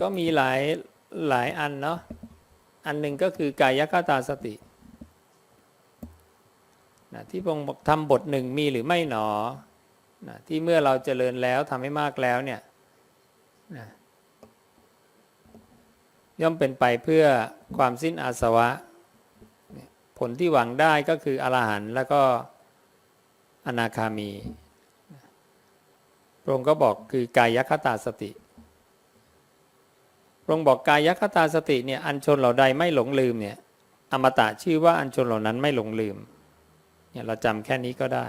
ก็มีหลายหลายอันเนาะอันหนึ่งก็คือกายคตาสตินะที่พระองค์บอกทำบทหนึ่งมีหรือไม่หนอนะที่เมื่อเราเจริญแล้วทำให้มากแล้วเนี่ยนะย่อมเป็นไปเพื่อความสิ้นอาสวะ ผลที่หวังได้ก็คืออรหันต์แล้วก็อนาคามีพระองค์ก็บอกคือกายคตาสติ ระองค์บอกกายคตาสติเนี่ยอันชนเหล่าใดไม่หลงลืมเนี่ยอมตะชื่อว่าอันชนเหล่านั้นไม่หลงลืมเนี่ยเราจำแค่นี้ก็ได้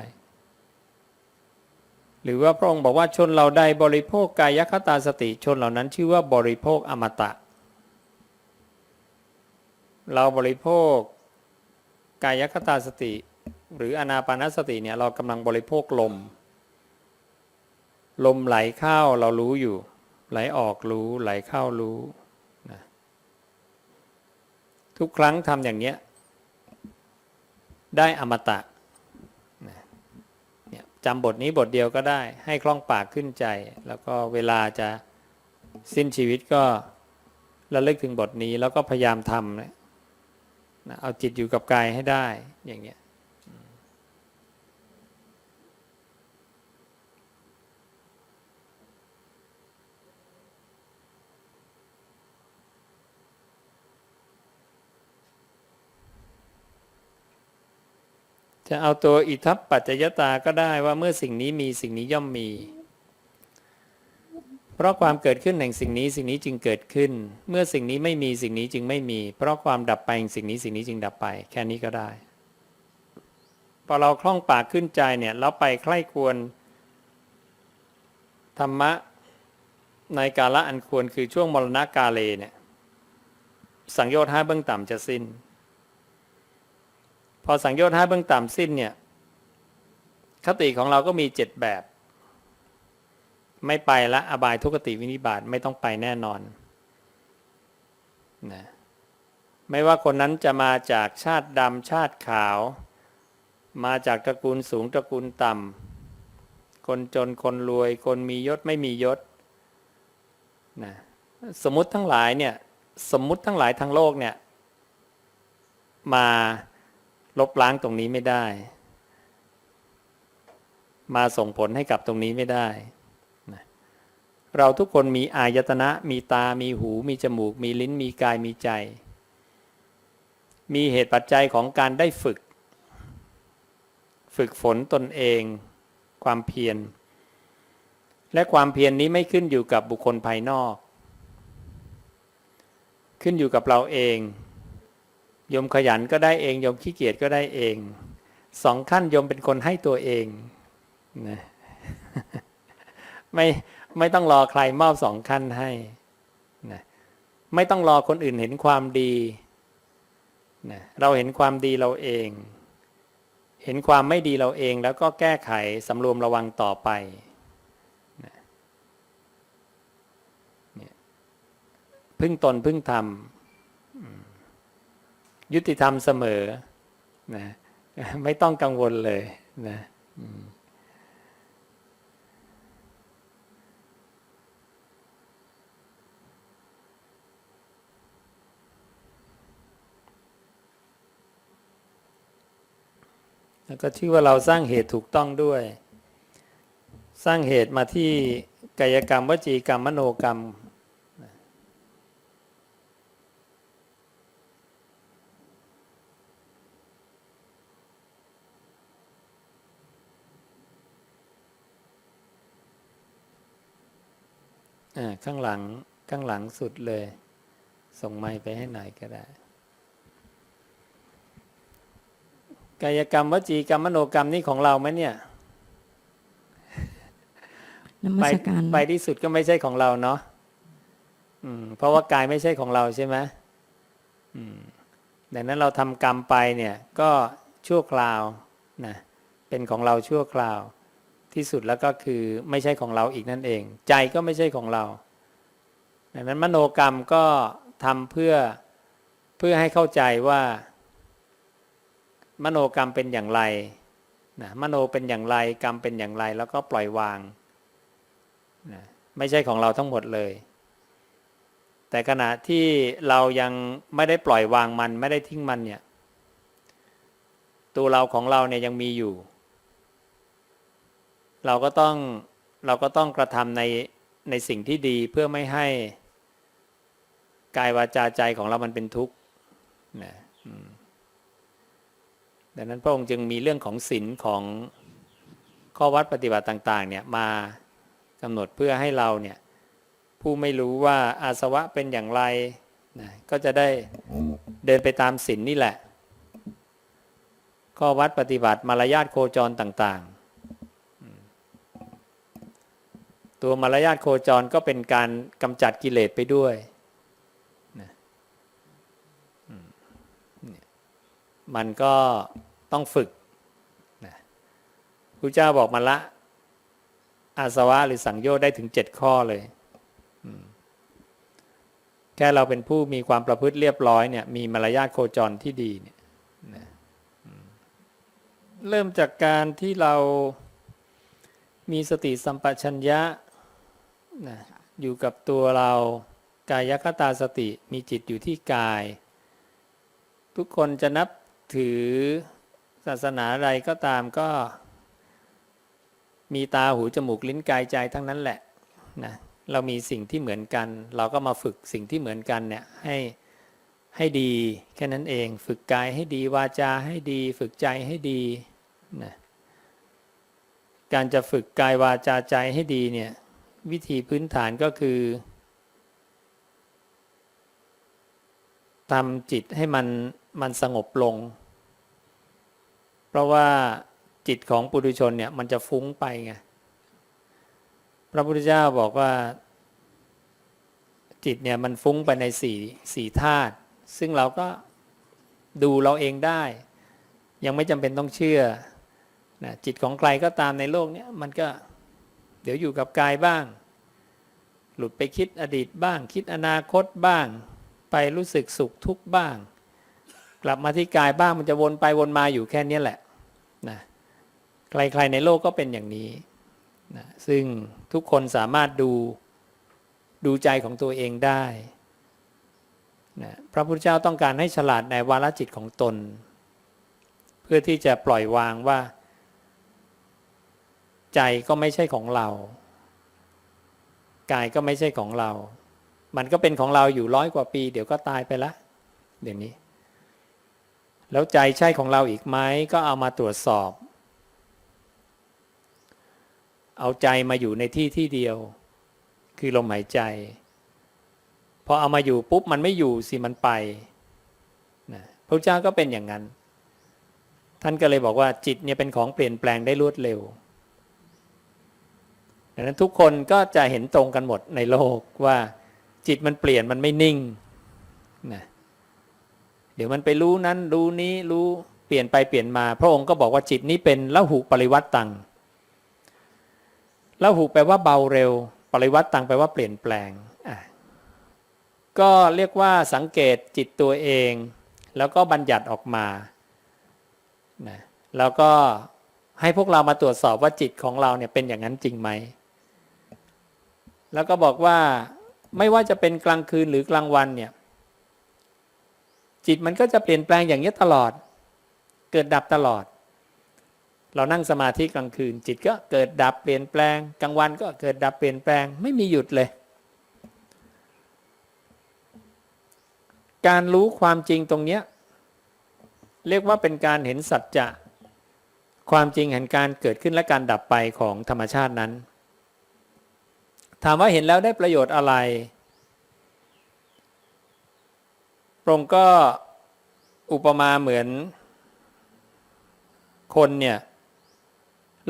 หรือว่าพระองค์บอกว่าชนเหล่าใดบริโภคกายคตาสติชนเหล่านั้นชื่อว่าบริโภคอมตะ เราบริโภคกายคตาสติ หรืออนาปานสติเนี่ยเรากำลังบริโภคลม ลมไหลเข้าเรารู้อยู่ ไหลออกรู้ไหลเข้ารู้นะทุกครั้งทำอย่างเนี้ยได้อมตะเนี่ยจำบทนี้บทเดียวก็ได้ ให้คล่องปากขึ้นใจ แล้วก็เวลาจะสิ้นชีวิตก็ระลึกถึงบทนี้แล้วก็พยายามทำนะนะเอาจิตอยู่กับกายให้ได้อย่างเงี้ย จะเอาตัวอิทัปปัจจยตาก็ได้ว่าเมื่อสิ่งนี้มีสิ่งนี้ย่อมมี เพราะความเกิดขึ้นแห่งสิ่งนี้สิ่งนี้จึงเกิดขึ้น เมื่อสิ่งนี้ไม่มีสิ่งนี้จึงไม่มี เพราะความดับไปแห่งสิ่งนี้สิ่งนี้จึงดับไป แค่นี้ก็ได้ พอเราคล่องปากขึ้นใจเนี่ยเราไปใคร่ควรธรรมะในกาละอันควรคือช่วงมรณกาเลเนี่ยสังโยชน์ห้าเบื้องต่ำจะสิ้น พอสังโยชน์ห้าเบื้องต่ำสิ้นเนี่ยคติของเราก็มีเจ็ดแบบ ไม่ไปละอบายทุกติวินิบาตไม่ต้องไปแน่นอนนะไม่ว่าคนนั้นจะมาจากชาติดำชาติขาว มาจากตระกูลสูงตระกูลต่ำคนจนคนรวย คนมียศไม่มียศนะสมมติทั้งหลายเนี่ยสมมติทั้งหลายทั้งโลกเนี่ยมา ลบล้างตรงนี้ไม่ได้ มาส่งผลให้กับตรงนี้ไม่ได้ เราทุกคนมีอายตนะ มีตา มีหู มีจมูก มีลิ้น มีกาย มีใจ มีเหตุปัจจัยของการได้ฝึก ฝึกฝนตนเอง ความเพียร และความเพียรนนี้ไม่ขึ้นอยู่กับบุคคลภายนอก ขึ้นอยู่กับเราเอง ยมขยันก็ได้เองยมขี้เกียจก็ได้เองสองขั้นยมเป็นคนให้ตัวเองนะไม่ไม่ต้องรอใครมอบสองขั้นให้นะไม่ต้องรอคนอื่นเห็นความดีนะเราเห็นความดีเราเอง เห็นความไม่ดีเราเองแล้วก็แก้ไขสำรวมระวังต่อไปนะพึ่งตนพึ่งธรรม ยุติธรรมเสมอนะไม่ต้องกังวลเลยนะแล้วก็ชื่อว่าเราสร้างเหตุถูกต้องด้วย สร้างเหตุมาที่กายกรรมวจีกรรมมโนกรรม อ่าข้างหลังข้างหลังสุดเลย ส่งไม้ไปให้หน่อยก็ได้ กายกรรมวจีกรรมมโนกรรมนี่ของเราไหมเนี่ยนมัไปสการไปที่สุดก็ไม่ใช่ของเราเนาะอืม เพราะว่ากายไม่ใช่ของเราใช่ไหมอืมดังนั้นเราทำกรรมไปเนี่ย ก็ชั่วคราวนะเป็นของเราชั่วคราว ที่สุดแล้วก็คือไม่ใช่ของเราอีกนั่นเอง ใจก็ไม่ใช่ของเราดังนั้นมโนกรรมก็ทำเพื่อเพื่อให้เข้าใจว่า มโนกรรมเป็นอย่างไรนะมโนเป็นอย่างไรกรรมเป็นอย่างไร แล้วก็ปล่อยวางนะไม่ใช่ของเราทั้งหมดเลย แต่ขณะที่เรายังไม่ได้ปล่อยวางมัน ไม่ได้ทิ้งมันเนี่ยตัวเราของเราเนี่ยยังมีอยู่ เราก็ต้องเราก็ต้องกระทำในในสิ่งที่ดีเพื่อไม่ให้กายวาจาใจของเรามันเป็นทุกข์นะดังนั้นพระองค์จึงมีเรื่องของศีลของข้อวัดปฏิบัติต่างๆเนี่ยมากำหนดเพื่อให้เราเนี่ยผู้ไม่รู้ว่าอาสวะเป็นอย่างไรนะก็จะได้เดินไปตามศีลนนี่แหละ ข้อวัดปฏิบัติมารยาทโคจรต่าง ตัวมารยาทโคจรก็เป็นการกำจัดกิเลสไปด้วยนะมันก็ต้องฝึกนะพระเจ้าบอกมาละ อาสวะหรือสังโยชน์ได้ถึงเจ็ดข้อเลย แค่เราเป็นผู้มีความประพฤติเรียบร้อยเนี่ย มีมารยาทโคจรที่ดีเนี่ยนะเริ่มจากการที่เรามีสติสัมปชัญญะ นะอยู่กับตัวเรากายคตาสติมีจิตอยู่ที่กาย ทุกคนจะนับถือศาสนาอะไรก็ตามก็ มีตาหูจมูกลิ้นกายใจทั้งนั้นแหละนะเรามีสิ่งที่เหมือนกัน เราก็มาฝึกสิ่งที่เหมือนกันเนี่ยให้ให้ดีแค่นั้นเอง ฝึกกายให้ดีวาจาให้ดี ฝึกใจให้ดีนะการจะฝึกกายวาจาใจให้ดีเนี่ย วิธีพื้นฐานก็คือทำจิตให้มันมันสงบลง เพราะว่าจิตของปุถุชนเนี่ยมันจะฟุ้งไปไงพระพุทธเจ้าบอกว่า จิตเนี่ยมันฟุ้งไปในสี่สี่ธาตุซึ่งเราก็ดูเราเองได้ ยังไม่จำเป็นต้องเชื่อนะจิตของใครก็ตามในโลกเนี้ยมันก็ เดี๋ยวอยู่กับกายบ้าง หลุดไปคิดอดีตบ้าง คิดอนาคตบ้าง ไปรู้สึกสุขทุกข์บ้าง กลับมาที่กายบ้างมันจะวนไปวนมาอยู่แค่นี้แหละนะใครๆในโลกก็เป็นอย่างนี้นะซึ่งทุกคนสามารถดูดูใจของตัวเองได้นะพระพุทธเจ้าต้องการให้ฉลาดในวาลจิตของตน เพื่อที่จะปล่อยวางว่า ใจก็ไม่ใช่ของเรา กายก็ไม่ใช่ของเรา มันก็เป็นของเราอยู่ร้อยกว่าปี เดี๋ยวก็ตายไปละ เดี๋ยวนี้ แล้วใจใช่ของเราอีกไหมก็เอามาตรวจสอบ เอาใจมาอยู่ในที่ที่เดียว คือลมหายใจพอเอามาอยู่ปุ๊บมันไม่อยู่สิมันไปนะพระเจ้าก็เป็นอย่างนั้น ท่านก็เลยบอกว่าจิตเนี่ยเป็นของเปลี่ยนแปลงได้รวดเร็ว ดังนั้นทุกคนก็จะเห็นตรงกันหมดในโลกว่าจิตมันเปลี่ยนมันไม่นิ่งนะเดี๋ยวมันไปรู้นั้นรู้นี้รู้เปลี่ยนไปเปลี่ยนมา พระองค์ก็บอกว่าจิตนี้เป็นละหุปริวัตตังละหุแปลว่าเบาเร็ว ปริวัตตังแปลว่าเปลี่ยนแปลงอะก็เรียกว่าสังเกตจิตตัวเอง แล้วก็บัญญัติออกมานะแล้วก็ให้พวกเรามาตรวจสอบว่าจิตของเราเนี่ยเป็นอย่างนั้นจริงไหม แล้วก็บอกว่าไม่ว่าจะเป็นกลางคืนหรือกลางวันเนี่ยจิตมันก็จะเปลี่ยนแปลงอย่างนี้ตลอด เกิดดับตลอด เรานั่งสมาธิกลางคืน จิตก็เกิดดับเปลี่ยนแปลง กลางวันก็เกิดดับเปลี่ยนแปลงไม่มีหยุดเลย การรู้ความจริงตรงนี้เรียกว่าเป็นการเห็นสัจจะความจริงแห่งการเกิดขึ้นและการดับไปของธรรมชาตินั้น ถามว่าเห็นแล้วได้ประโยชน์อะไรพระองค์ก็อุปมาเหมือน คนเนี่ย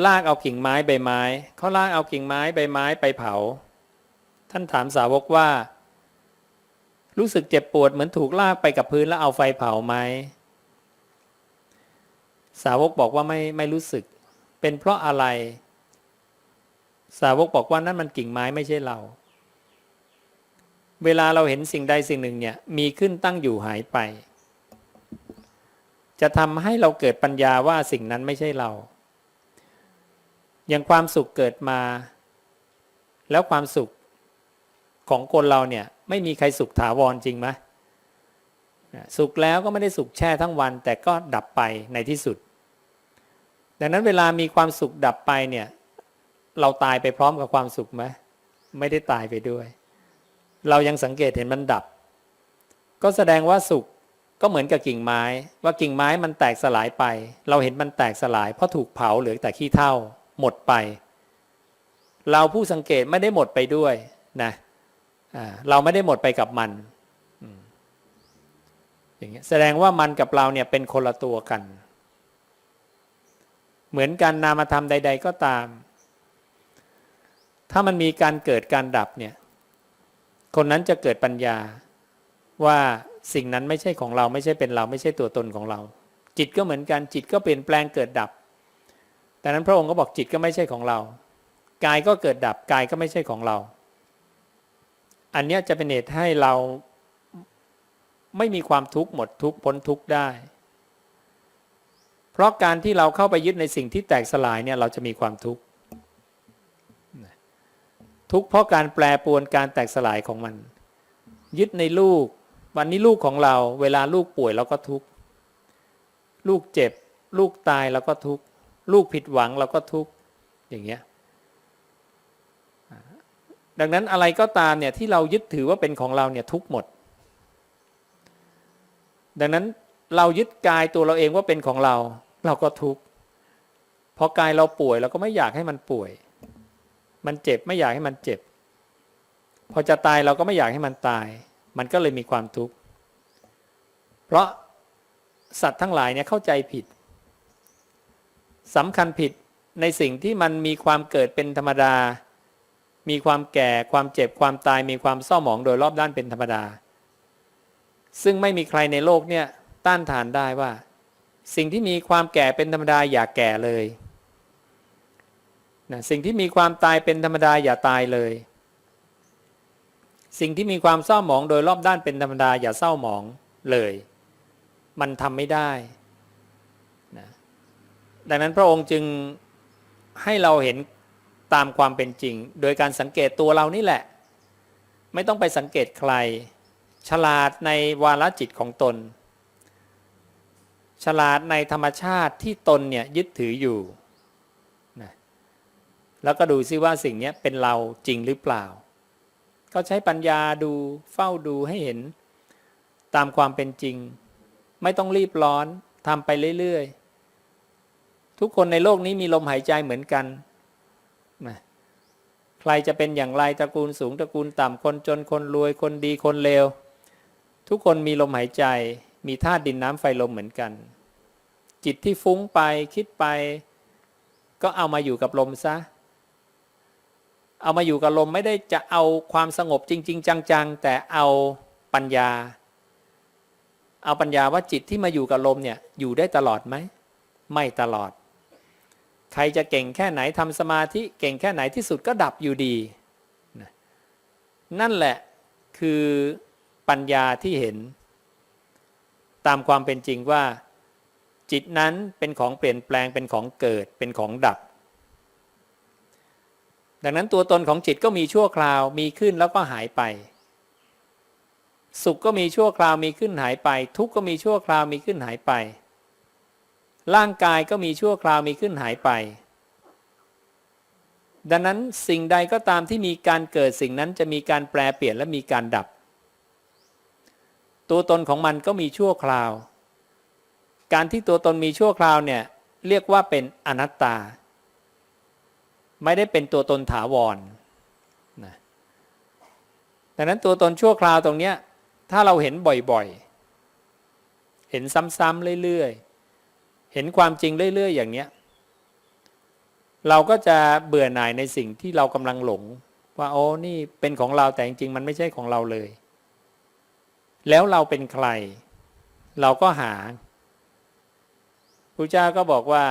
ลากเอากิ่งไม้ใบไม้เขาลากเอากิ่งไม้ใบไม้ไปเผา ท่านถามสาวกว่า รู้สึกเจ็บปวดเหมือนถูกลากไปกับพื้นแล้วเอาไฟเผาไหมสาวกบอกว่าไม่ไม่รู้สึก เป็นเพราะอะไร สาวกบอกว่านั่นมันกิ่งไม้ไม่ใช่เรา เวลาเราเห็นสิ่งใดสิ่งหนึ่งเนี่ยมีขึ้นตั้งอยู่หายไป จะทำให้เราเกิดปัญญาว่าสิ่งนั้นไม่ใช่เรา อย่างความสุขเกิดมา แล้วความสุขของคนเราเนี่ยไม่มีใครสุขถาวรจริงไหมสุขแล้วก็ไม่ได้สุขแช่ทั้งวัน แต่ก็ดับไปในที่สุด ดังนั้นเวลามีความสุขดับไปเนี่ย เราตายไปพร้อมกับความสุขไหมไม่ได้ตายไปด้วย เรายังสังเกตเห็นมันดับ ก็แสดงว่าสุขก็เหมือนกับกิ่งไม้ ว่ากิ่งไม้มันแตกสลายไป เราเห็นมันแตกสลาย เพราะถูกเผาเหลือแต่ขี้เถ้าหมดไป เราผู้สังเกตไม่ได้หมดไปด้วยนะเราไม่ได้หมดไปกับมันอืมอย่างเงี้ยแสดงว่ามันกับเราเนี่ยเป็นคนละตัวกัน เหมือนกันนามธรรมใด ๆ ก็ตาม ถ้ามันมีการเกิดการดับเนี่ย คนนั้นจะเกิดปัญญาว่าสิ่งนั้นไม่ใช่ของเราไม่ใช่เป็นเราไม่ใช่ตัวตนของเรา จิตก็เหมือนกันจิตก็เปลี่ยนแปลงเกิดดับ แต่นั้นพระองค์ก็บอกจิตก็ไม่ใช่ของเรา กายก็เกิดดับกายก็ไม่ใช่ของเรา อันนี้จะเป็นเหตุให้เราไม่มีความทุกข์หมดทุกข์พ้นทุกข์ได้ เพราะการที่เราเข้าไปยึดในสิ่งที่แตกสลายเนี่ยเราจะมีความทุกข์ ทุกข์เพราะการแปรปวนการแตกสลายของมัน ยึดในลูก วันนี้ลูกของเรา เวลาลูกป่วยเราก็ทุกข์ลูกเจ็บ ลูกตายเราก็ทุกข์ลูกผิดหวังเราก็ทุกข์อย่างเงี้ยดังนั้นอะไรก็ตามเนี่ยที่เรายึดถือว่าเป็นของเราเนี่ยทุกหมด ดังนั้นเรายึดกายตัวเราเองว่าเป็นของเรา เราก็ทุกข์พอกายเราป่วยเราก็ไม่อยากให้มันป่วย มันเจ็บไม่อยากให้มันเจ็บ พอจะตายเราก็ไม่อยากให้มันตาย มันก็เลยมีความทุกข์ เพราะสัตว์ทั้งหลายเนี่ยเข้าใจผิดสำคัญผิดในสิ่งที่มันมีความเกิดเป็นธรรมดา มีความแก่ ความเจ็บ ความตาย มีความเศร้าหมองโดยรอบด้านเป็นธรรมดา ซึ่งไม่มีใครในโลกเนี่ยต้านทานได้ว่า สิ่งที่มีความแก่เป็นธรรมดาอย่าแก่เลย นะสิ่งที่มีความตายเป็นธรรมดาอย่าตายเลย สิ่งที่มีความเศร้าหมองโดยรอบด้านเป็นธรรมดาอย่าเศร้าหมองเลย มันทำไม่ได้นะดังนั้นพระองค์จึงให้เราเห็นตามความเป็นจริง โดยการสังเกตตัวเรานี่แหละ ไม่ต้องไปสังเกตใคร ฉลาดในวาลจิตของตน ฉลาดในธรรมชาติที่ตนเนี่ยยึดถืออยู่ แล้วก็ดูซิว่าสิ่งนี้เป็นเราจริงหรือเปล่า ก็ใช้ปัญญาดูเฝ้าดูให้เห็น ตามความเป็นจริง ไม่ต้องรีบร้อนทำไปเรื่อยๆ ทุกคนในโลกนี้มีลมหายใจเหมือนกันนะใครจะเป็นอย่างไรตระกูลสูงตระกูลต่ำคนจนคนรวยคนดีคนเลว ทุกคนมีลมหายใจ มีธาตุดินน้ำไฟลมเหมือนกัน จิตที่ฟุ้งไปคิดไป ก็เอามาอยู่กับลมซะ เอามาอยู่กับลมไม่ได้จะเอาความสงบจริง ๆ จังๆ แต่เอาปัญญา เอาปัญญาว่าจิตที่มาอยู่กับลมเนี่ยอยู่ได้ตลอดไหม ไม่ตลอด ใครจะเก่งแค่ไหนทำสมาธิเก่งแค่ไหนที่สุดก็ดับอยู่ดี นั่นแหละคือปัญญาที่เห็น ตามความเป็นจริงว่า จิตนั้นเป็นของเปลี่ยนแปลงเป็นของเกิดเป็นของดับ ดังนั้นตัวตนของจิตก็มีชั่วคราวมีขึ้นแล้วก็หายไป สุขก็มีชั่วคราวมีขึ้นหายไป ทุกข์ก็มีชั่วคราวมีขึ้นหายไป ร่างกายก็มีชั่วคราวมีขึ้นหายไป ดังนั้นสิ่งใดก็ตามที่มีการเกิดสิ่งนั้นจะมีการแปลเปลี่ยนและมีการดับ ตัวตนของมันก็มีชั่วคราว การที่ตัวตนมีชั่วคราวเนี่ยเรียกว่าเป็นอนัตตา ไม่ได้เป็นตัวตนถาวรนะดังนั้นตัวตนชั่วคราวตรงเนี้ยถ้าเราเห็นบ่อยๆ เห็นซ้ำๆเรื่อยๆ เห็นความจริงเรื่อยๆ อย่างเนี้ย เราก็จะเบื่อหน่ายในสิ่งที่เรากำลังหลง ว่าโอ้นี่เป็นของเราแต่จริงๆ มันไม่ใช่ของเราเลย แล้วเราเป็นใคร เราก็หาพระเจ้าก็บอกว่า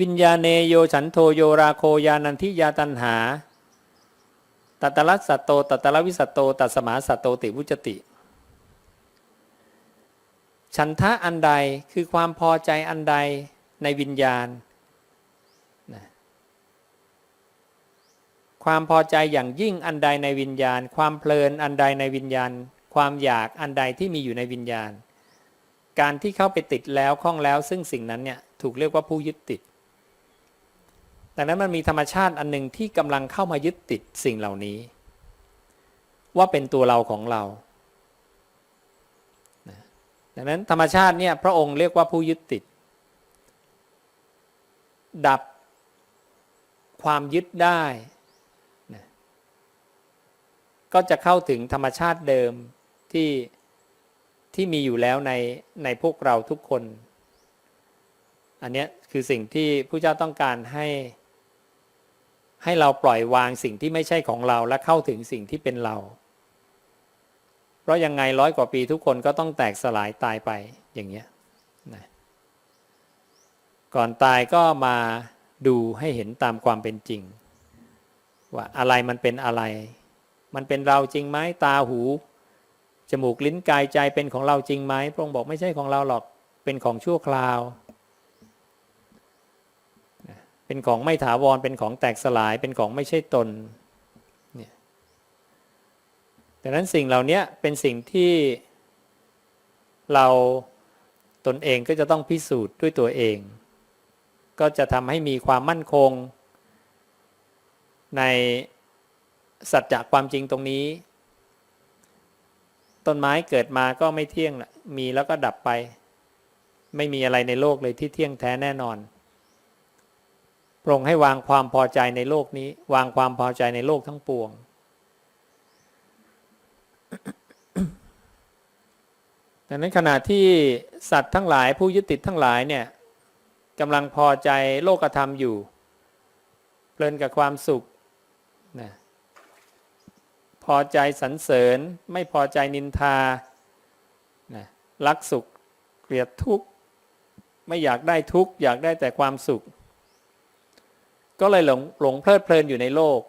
วิญญาเนโยฉันโทโยราโคยานันทิยาตันหาตัตลัสสัตโตตัตตลวิสัตโตตัสมาสัตโตติวุจติ ฉันทะอันใดคือความพอใจอันใดในวิญญาณนะความพอใจอย่างยิ่งอันใดในวิญญาณ ความเพลินอันใดในวิญญาณ ความอยากอันใดที่มีอยู่ในวิญญาณ การที่เข้าไปติดแล้วคล้องแล้ว ซึ่งสิ่งนั้นเนี่ยถูกเรียกว่าผู้ยึดติดดังนั้นมันมีธรรมชาติอันหนึ่งที่กำลังเข้ามายึดติดสิ่งเหล่านี้ ว่าเป็นตัวเราของเราดังนั้นธรรมชาติเนี่ยพระองค์เรียกว่าผู้ยึดติด ดับความยึดได้ก็จะเข้าถึงธรรมชาติเดิมที่ ที่มีอยู่แล้วในในพวกเราทุกคน อันนี้คือสิ่งที่ผู้เจ้าต้องการให้ ให้เราปล่อยวางสิ่งที่ไม่ใช่ของเราและเข้าถึงสิ่งที่เป็นเรา เพราะยังไงร้อยกว่าปีทุกคนก็ต้องแตกสลายตายไปอย่างเงี้ยนะก่อนตายก็มาดูให้เห็นตามความเป็นจริง ว่าอะไรมันเป็นอะไร มันเป็นเราจริงไหมตาหู จมูกลิ้นกายใจเป็นของเราจริงไหมพระองค์บอกไม่ใช่ของเราหรอกเป็นของชั่วคราว เป็นของไม่ถาวรเป็นของแตกสลายเป็นของไม่ใช่ตนเนี่ยดังนั้นสิ่งเหล่านี้เป็นสิ่งที่เราตนเองก็จะต้องพิสูจน์ด้วยตัวเอง ก็จะทำให้มีความมั่นคง ในสัจจะความจริงตรงนี้ ต้นไม้เกิดมาก็ไม่เที่ยงละมีแล้วก็ดับไป ไม่มีอะไรในโลกเลยที่เที่ยงแท้แน่นอนพรงให้วางความพอใจในโลกนี้ วางความพอใจในโลกทั้งปวง ดังนั้นขณะที่สัตว์ทั้งหลายผู้ยึดติดทั้งหลายเนี่ยกำลังพอใจโลกธรรมอยู่ เพลินกับความสุขนะ อใจสรรเสริญ ไม่พอใจนินทานะรักสุขเกลียดทุกข์ ไม่อยากได้ทุกข์ อยากได้แต่ความสุข ก็เลยหลงหลงเพลิดเพลินอยู่ในโลก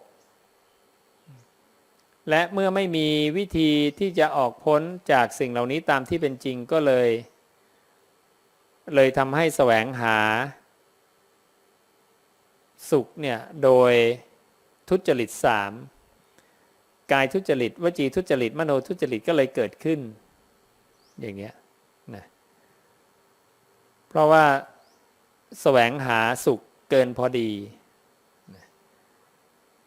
และเมื่อไม่มีวิธีที่จะออกพ้นจากสิ่งเหล่านี้ตามที่เป็นจริงก็เลย เลยทำให้แสวงหา สุขเนี่ยโดยทุจริตสาม กายทุจริตวจีทุจริต มโนทุจริตก็เลยเกิดขึ้น อย่างเงี้ยนะเพราะว่าแสวงหาสุขเกินพอดีนะ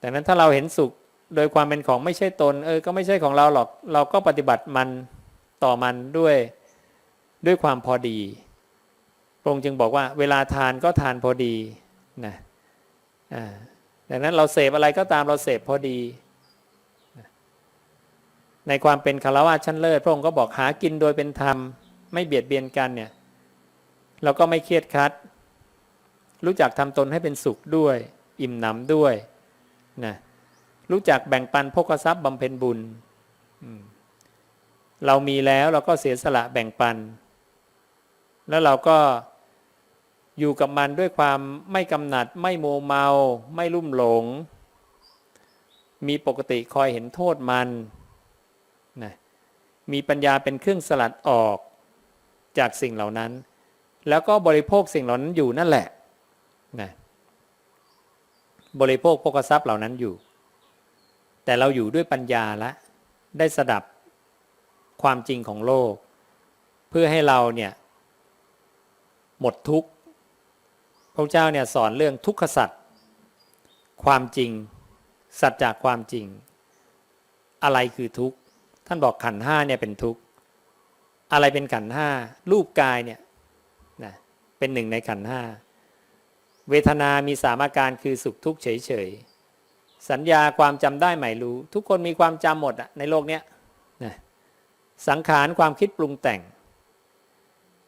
ดังนั้นถ้าเราเห็นสุขโดยความเป็นของไม่ใช่ตน เออ ก็ไม่ใช่ของเราหรอก เราก็ปฏิบัติมันต่อมันด้วยด้วยความพอดี พระองค์จึงบอกว่า เวลาทานก็ทานพอดีนะอ่าดังนั้นเราเสพอะไรก็ตามเราเสพพอดี ในความเป็นคารวะชั้นเลิศพระองค์ก็บอกหากินโดยเป็นธรรม ไม่เบียดเบียนกันเนี่ยเราก็ไม่เครียดคัด รู้จักทำตนให้เป็นสุขด้วย อิ่มหนำด้วยนะรู้จักแบ่งปันพกทรัพย์บำเพ็ญบุญ เรามีแล้วเราก็เสียสละแบ่งปัน แล้วเราก็อยู่กับมันด้วยความไม่กำหนัด ไม่โมเมา ไม่ลุ่มหลง มีปกติคอยเห็นโทษมัน นะมีปัญญาเป็นเครื่องสลัดออกจากสิ่งเหล่านั้น แล้วก็บริโภคสิ่งเหล่านั้นอยู่นั่นแหละนะบริโภคพกทรัพย์เหล่านั้นอยู่ แต่เราอยู่ด้วยปัญญาละ ได้สดับความจริงของโลก เพื่อให้เราเนี่ยหมดทุกข์พระเจ้าเนี่ยสอนเรื่องทุกขสัตว์ความจริง สัจจากความจริง อะไรคือทุกข์ ท่านบอกขันห้าเนี่ยเป็นทุกข์อะไรเป็นขันห้ารูปกายเนี่ยนะเป็นหนึ่งในขันห้าเวทนามีสามอาการคือสุขทุกข์เฉยๆสัญญาความจำได้หมายรู้ ทุกคนมีความจำหมดอะในโลกเนี้ยนะสังขารความคิดปรุงแต่ง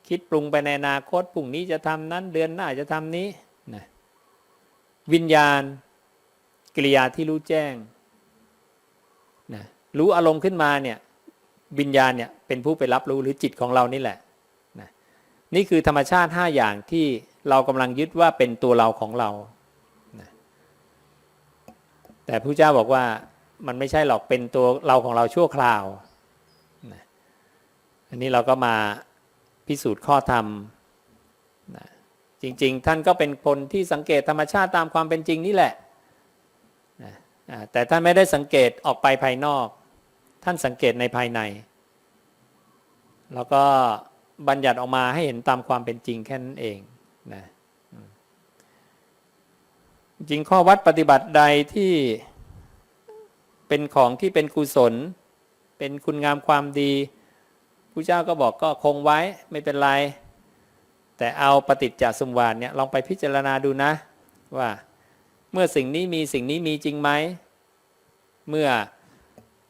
คิดปรุงไปในอนาคตพรุ่งนี้จะทำนั้นเดือนหน้าจะทำนี้นะวิญญาณกิริยาที่รู้แจ้งนะ รู้อารมณ์ขึ้นมาเนี่ยวิญญาณเนี่ยเป็นผู้ไปรับรู้หรือจิตของเรานี่แหละนะนี่คือธรรมชาติ 5 อย่างที่เรากำลังยึดว่าเป็นตัวเราของเรานะแต่พระเจ้าบอกว่ามันไม่ใช่หรอกเป็นตัวเราของเราชั่วคราวนะอันนี้เราก็มาพิสูจน์ข้อธรรมนะจริง ๆ ท่านก็เป็นคนที่สังเกตธรรมชาติตามความเป็นจริงนี่แหละ แต่ท่านไม่ได้สังเกตออกไปภายนอก ท่านสังเกตในภายใน แล้วก็บัญญัติออกมาให้เห็นตามความเป็นจริงแค่นั้นเองนะจริงข้อวัดปฏิบัติใดที่เป็นของที่เป็นกุศล เป็นคุณงามความดีพระเจ้าก็บอกก็คงไว้ไม่เป็นไร แต่เอาปฏิจจสมวานเนี่ยลองไปพิจารณาดูนะว่า มื่อสิ่งนี้มีสิ่งนี้มีจริงไหม เมื่อ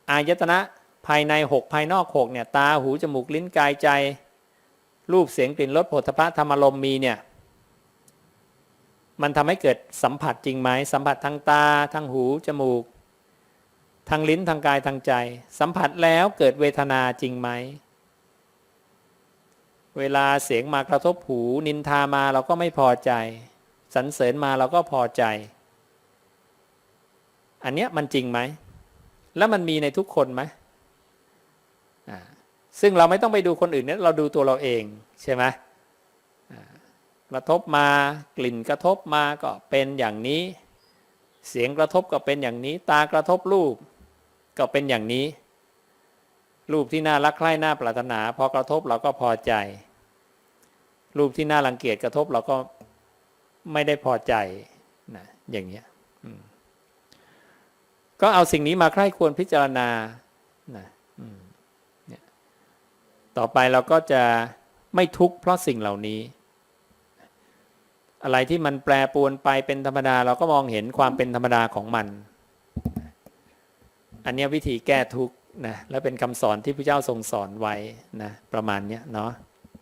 อายตนะภายในหกภายนอกหกเนี่ยตาหูจมูกลิ้นกายใจ รูปเสียงกลิ่นรสผลพระธรรมารมมีเนี่ยมันทำให้เกิดสัมผัสจริงไหมสัมผัสทางตาทางหูจมูก ทางลิ้นทางกายทางใจ สัมผัสแล้วเกิดเวทนาจริงไหมเวลาเสียงมากระทบหูนินทามาเราก็ไม่พอใจสรรเสริญมาเราก็พอใจ อันเนี้ยมันจริงไหม แล้วมันมีในทุกคนไหมซึ่งเราไม่ต้องไปดูคนอื่นเนี่ยเราดูตัวเราเองใช่ไหมกระทบมากลิ่นกระทบมาก็เป็นอย่างนี้ เสียงกระทบก็เป็นอย่างนี้ ตากระทบรูป ก็เป็นอย่างนี้ รูปที่น่ารักใคร่น่าปรารถนา พอกระทบเราก็พอใจ รูปที่น่ารังเกียจกระทบเราก็ไม่ได้พอใจนะอย่างเงี้ย ก็เอาสิ่งนี้มาใคร่ควรพิจารณานะเนี่ยต่อไปเราก็จะไม่ทุกข์เพราะสิ่งเหล่านี้ อะไรที่มันแปรปวนไปเป็นธรรมดา เราก็มองเห็นความเป็นธรรมดาของมัน อันเนี้ยวิธีแก้ทุกข์นะและเป็นคำสอนที่พระเจ้าทรงสอนไว้นะประมาณเนี้ยเนาะ